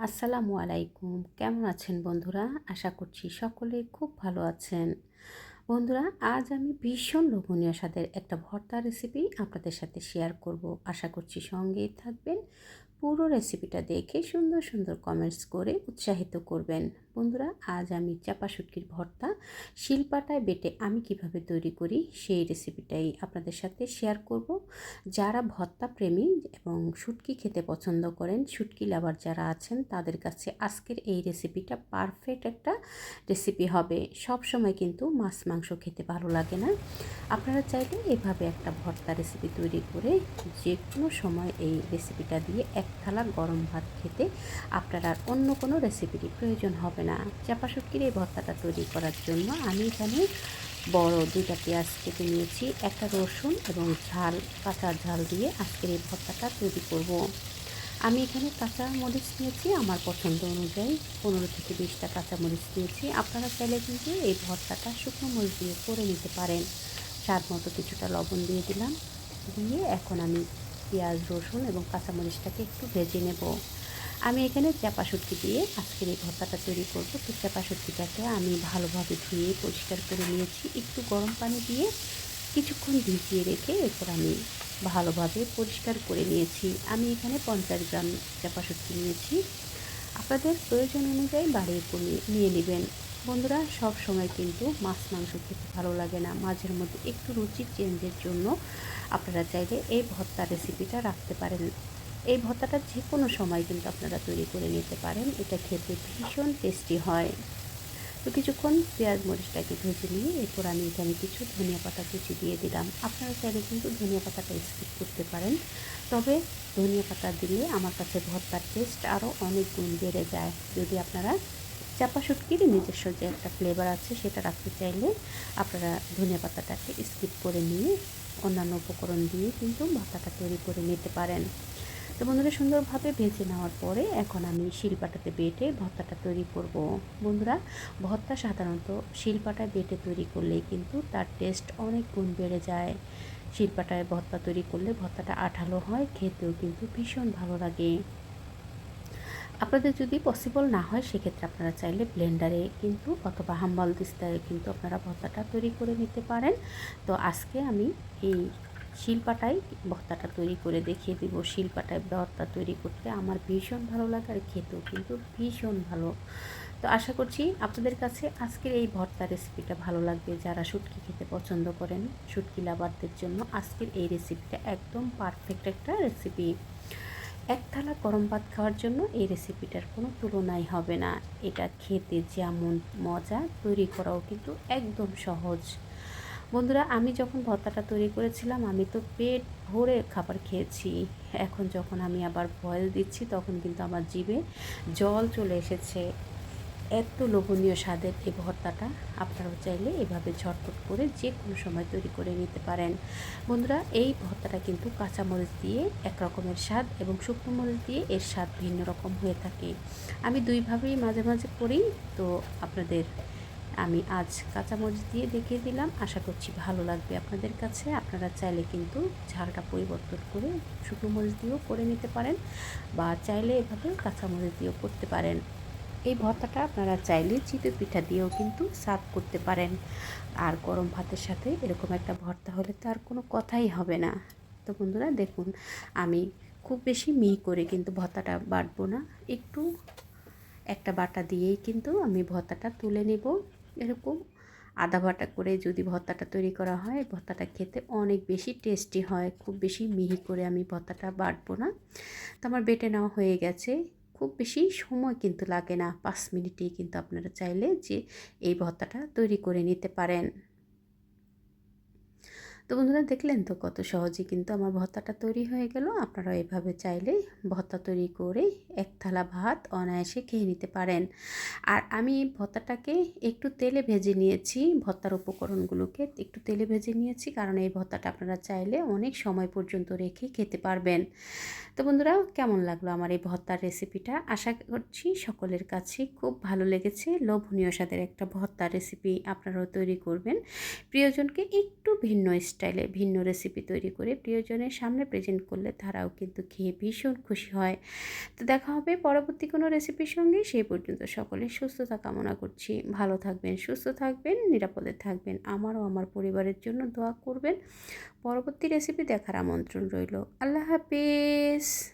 আসসালামু আলাইকুম। কেমন আছেন বন্ধুরা? আশা করছি সকলে খুব ভালো আছেন। বন্ধুরা, আজ আমি ভীষণ লোভনীয় স্বাদের একটা ভর্তা রেসিপি আপনাদের সাথে শেয়ার করব। আশা করছি সঙ্গেই থাকবেন। পুরো রেসিপিটা দেখে সুন্দর সুন্দর কমেন্টস করে উৎসাহিত করবেন। বন্ধুরা, আজ আমি চাপা শুটকির ভর্তা শিলপাটায় বেটে আমি কীভাবে তৈরি করি সেই রেসিপিটাই আপনাদের সাথে শেয়ার করব। যারা ভর্তা প্রেমী এবং শুটকি খেতে পছন্দ করেন, শুটকি লাভার যারা আছেন, তাদের কাছে আজকের এই রেসিপিটা পারফেক্ট একটা রেসিপি হবে। সব সময় কিন্তু মাছ, মাংস খেতে ভালো লাগে না। আপনারা চাইলে এভাবে একটা ভর্তা রেসিপি তৈরি করে যে কোনো সময় এই রেসিপিটা দিয়ে এক থালা গরম ভাত খেতে আপনার আর অন্য কোনো রেসিপিরই প্রয়োজন হবে না। চাপা শুটকির এই ভর্তাটা তৈরি করার জন্য আমি এখানে বড় দুইটা পেঁয়াজ কেটে নিয়েছি, একটা রসুন এবং ঝাল, কাঁচা ঝাল দিয়ে আজকের এই ভর্তাটা তৈরি করব। আমি এখানে কাঁচা মরিচ নিয়েছি, আমার পছন্দ অনুযায়ী পনেরো থেকে বিশটা কাঁচা মরিচ নিয়েছি। আপনারা চাইলে কিন্তু এই ভর্তাটা শুকনো মরিচ দিয়ে করে নিতে পারেন। স্বাদ মতো কিছুটা লবণ দিয়ে দিলাম, দিয়ে এখন আমি পেঁয়াজ, রসুন এবং কাঁচামরিচটাকে একটু ভেজে নেব। আমি এখানে চাপা শুটকি দিয়ে আজকের এই ভর্তাটা তৈরি করব। তো চাপা শুটকিটাকে আমি ভালোভাবে ধুয়ে পরিষ্কার করে নিয়েছি। একটু গরম পানি দিয়ে কিছুক্ষণ ভিজিয়ে রেখে এরপর আমি ভালোভাবে পরিষ্কার করে নিয়েছি। আমি এখানে পঞ্চাশ গ্রাম চাপা শুটকি নিয়েছি। আপনাদের প্রয়োজন অনুযায়ী বাড়িয়ে কমিয়ে নিয়ে নেবেন। বন্ধুরা, সব সময় কিন্তু মাছ, মাংস খেতে ভালো লাগে না। মাঝের মধ্যে একটু রুচি চেঞ্জের জন্য আপনারা চাইলে এই ভর্তা রেসিপিটা রাখতে পারেন। এই ভর্তাটা যে কোনো সময় কিন্তু আপনারা তৈরি করে নিতে পারেন। এটা খেতে ভীষণ টেস্টি হয়। তো কিছুক্ষণ পেঁয়াজ মরিচটাকে ভেজে নিয়ে এরপর আমি এখানে কিছু ধনিয়া পাতা কুচি দিয়ে দিলাম। আপনারা চাইলে কিন্তু ধনিয়া পাতাটা স্কিপ করতে পারেন। তবে ধনিয়া পাতা দিলে আমার কাছে ভর্তার টেস্ট আরও অনেক গুণ বেড়ে যায়। যদি আপনারা চাপা শুটকির নিজস্ব যে একটা ফ্লেভার আছে সেটা রাখতে চাইলে আপনারা ধনিয়া পাতাটাকে স্কিপ করে নিয়ে অন্যান্য উপকরণ দিয়ে কিন্তু ভর্তাটা তৈরি করে নিতে পারেন। তো বন্ধুরা সুন্দরভাবে ভেজে নেওয়ার পরে এখন আমি শিলপাটাতে বেটে ভর্তাটা তৈরি করব। বন্ধুরা, ভর্তা সাধারণত শিলপাটায় বেটে তৈরি করলেই কিন্তু তার টেস্ট অনেক গুণ বেড়ে যায়। শিলপাটায় ভর্তা তৈরি করলে ভর্তাটা আঠালো হয়, খেতেও কিন্তু ভীষণ ভালো লাগে। আপনাদের যদি পসিবল না হয়, সেক্ষেত্রে আপনারা চাইলে ব্লেন্ডারে কিন্তু অথবা হাম্বাল দিস্তায় কিন্তু আপনারা ভর্তাটা তৈরি করে নিতে পারেন। তো আজকে আমি এই শিলপাটাই ভর্তাটা তৈরি করে দেখিয়ে দিব শিলপাটায় ভর্তা তৈরি করতে আমার ভীষণ ভালো লাগে আর খেতেও কিন্তু ভীষণ ভালো। তো আশা করছি আপনাদের কাছে আজকের এই ভর্তা রেসিপিটা ভালো লাগবে। যারা শুটকি খেতে পছন্দ করেন, শুটকি লাভারদের জন্য আজকের এই রেসিপিটা একদম পারফেক্ট একটা রেসিপি এক থালা গরম ভাত খাওয়ার জন্য এই রেসিপিটার কোনো তুলনাই হবে না। এটা খেতে যেমন মজা, তৈরি করাও কিন্তু একদম সহজ। বন্ধুরা, আমি যখন ভর্তাটা তৈরি করেছিলাম, আমি তো পেট ভরে খাবার খেয়েছি। এখন যখন আমি আবার বয়েল দিচ্ছি, তখন কিন্তু আমার জিভে জল চলে এসেছে। এত লোভনীয় স্বাদের এই ভর্তাটা। আপনারাও চাইলে এভাবে ঝটপট করে যে কোনো সময় তৈরি করে নিতে পারেন। বন্ধুরা, এই ভর্তাটা কিন্তু কাঁচামরিচ দিয়ে এক রকমের স্বাদ এবং শুকনো মরিচ দিয়ে এর স্বাদ ভিন্ন রকম হয়ে থাকে। আমি দুইভাবেই মাঝে মাঝে করি, তো আপনাদের আমি আজ কাঁচামরিচ দিয়ে দেখিয়ে দিলাম। আশা করছি ভালো লাগবে আপনাদের কাছে। আপনারা চাইলে কিন্তু ঝালটা পরিবর্তন করে শুকনো মরিচ দিয়েও করে নিতে পারেন বা চাইলে এভাবে কাঁচামরিচ দিয়েও করতে পারেন। এই ভর্তাটা আপনারা চাইলে চিতই পিঠা দিয়েও কিন্তু সার্ভ করতে পারেন। আর গরম ভাতের সাথে এরকম একটা ভর্তা হলে তো আর কোনো কথাই হবে না। তো বন্ধুরা, দেখুন, আমি খুব বেশি মিহি করে কিন্তু ভর্তাটা বাটবো না। একটু একটা বাটা দিয়েই কিন্তু আমি ভর্তাটা তুলে নেব। এরকম আদা বাটা করে যদি ভর্তাটা তৈরি করা হয়, ভর্তাটা খেতে অনেক বেশি টেস্টি হয়। খুব বেশি মিহি করে আমি ভর্তাটা বাটবো না। তো আমার বেটে নেওয়া হয়ে গেছে। খুব বেশি সময় কিন্তু লাগে না, পাঁচ মিনিটেই কিন্তু আপনারা চাইলে যে এই ভর্তাটা তৈরি করে নিতে পারেন। তো বন্ধুরা দেখলেন তো কত সহজে কিন্তু আমার ভর্তাটা তৈরি হয়ে গেল। আপনারা এভাবে চাইলে ভর্তা তৈরি করে এক থালা ভাত অনায়াসে খেয়ে নিতে পারেন। আর আমি ভর্তাটাকে একটু তেলে ভেজে নিয়েছি, ভর্তার উপকরণগুলোকে একটু তেলে ভেজে নিয়েছি, কারণ এই ভর্তাটা আপনারা চাইলে অনেক সময় পর্যন্ত রেখে খেতে পারবেন। তো বন্ধুরা, কেমন লাগল আমার এই ভর্তার রেসিপিটা আশা করছি সকলের কাছে খুব ভালো লেগেছে। লোভনীয় স্বাদের একটা ভর্তার রেসিপি আপনারাও তৈরি করবেন। প্রিয়জনকে একটু ভিন্ন স্টাইলে ভিন্ন রেসিপি তৈরি করে প্রিয়জনের সামনে প্রেজেন্ট করলে তারাও কিন্তু খেয়ে ভীষণ খুশি হয়। তো দেখা হবে পরবর্তী কোনো রেসিপির সঙ্গে। সেই পর্যন্ত সকলে সুস্থতা কামনা করছি। ভালো থাকবেন, সুস্থ থাকবেন, নিরাপদে থাকবেন। আমারও আমার পরিবারের জন্য দোয়া করবেন। পরবর্তী রেসিপি দেখার আমন্ত্রণ রইল। আল্লাহ হাফিজ। guys.